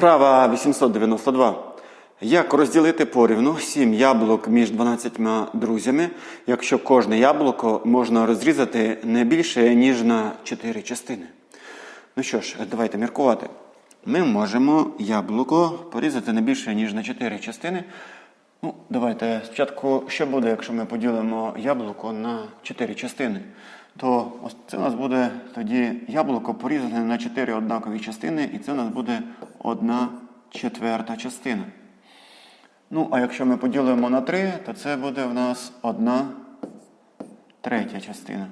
Вправа 892. Як розділити порівну 7 яблук між 12 друзями, якщо кожне яблуко можна розрізати не більше, ніж на 4 частини? Ну що ж, давайте міркувати. Ми можемо яблуко порізати не більше, ніж на 4 частини. Ну, давайте спочатку, що буде, якщо ми поділимо яблуко на 4 частини? То ось це у нас буде тоді яблуко порізане на 4 однакові частини, і це у нас буде 1 четверта частина. Ну, а якщо ми поділимо на 3, то це буде в нас 1 третя частина.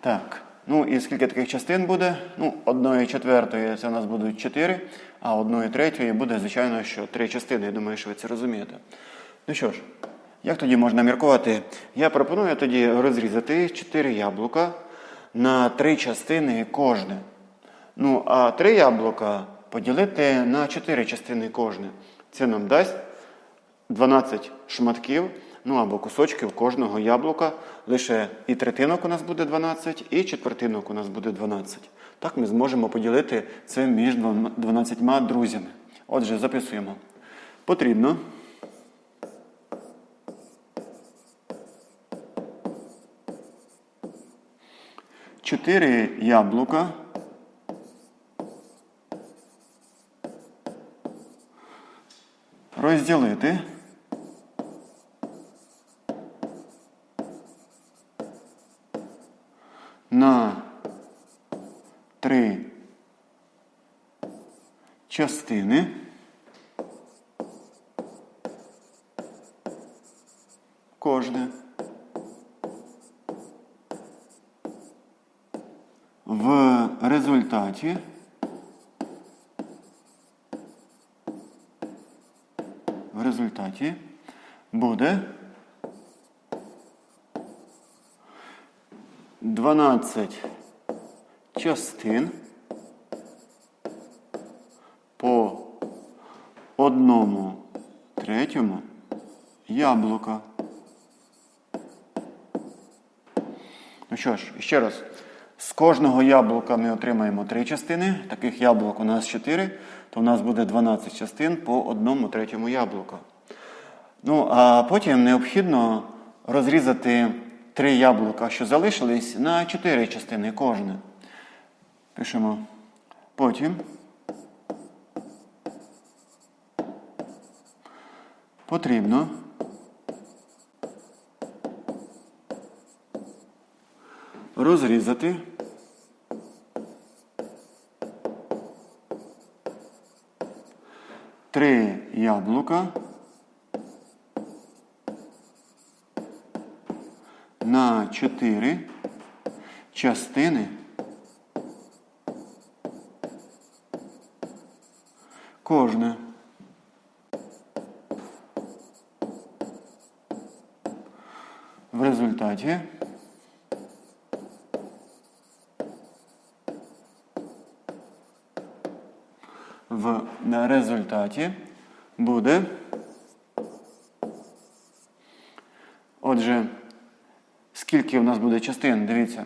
Так, ну і скільки таких частин буде? Ну, одної четвертої це у нас будуть 4, а одної третьої буде, звичайно, що 3 частини. Я думаю, що ви це розумієте. Ну що ж, як тоді можна міркувати? Я пропоную тоді розрізати 4 яблука на 3 частини кожне. Ну, а 3 яблука поділити на 4 частини кожне. Це нам дасть 12 шматків, ну або кусочків кожного яблука. Лише і третинок у нас буде 12, і четвертинок у нас буде 12. Так ми зможемо поділити це між 12 друзями. Отже, записуємо. Потрібно. Чотири яблука. Розділити. на три частини. Кожне. В результаті в результаті буде 12 частин по одному третьому яблука. Ну що ж, ще раз. З кожного яблука ми отримаємо 3 частини. Таких яблук у нас 4, то у нас буде 12 частин по одному третьому яблука. Ну, а потім необхідно розрізати три яблука, що залишились, на 4 частини кожне. Пишемо. Потім. Потрібно. Розрізати. Три яблука. на 4 частини кожне. В результаті в результаті буде отже Скільки в нас буде частин? Дивіться.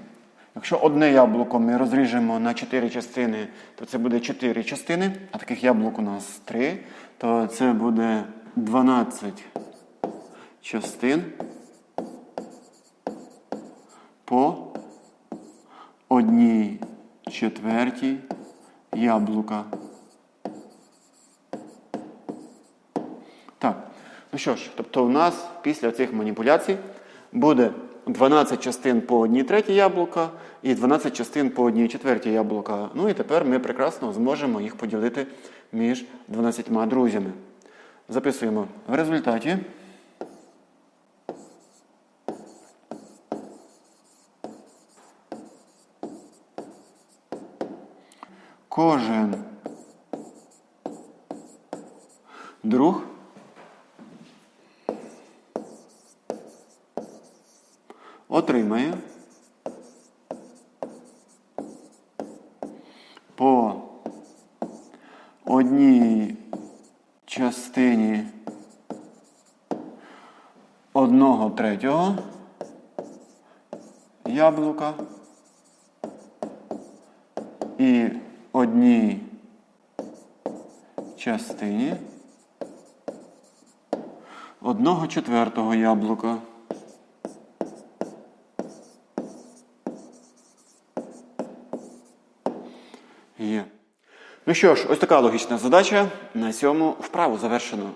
Якщо одне яблуко ми розріжемо на 4 частини, то це буде 4 частини, а таких яблук у нас 3, то це буде 12 частин по одній четвертій яблука. Так, ну що ж, тобто у нас після цих маніпуляцій буде 12 частин по одній третій яблука і 12 частин по одній четвертій яблука. Ну і тепер ми прекрасно зможемо їх поділити між 12 друзями. Записуємо в результаті. Кожен друг отримає по одній частині одного третього яблука і одній частині одного четвертого яблука. Ну що ж, ось така логічна задача. На цьому вправу завершено.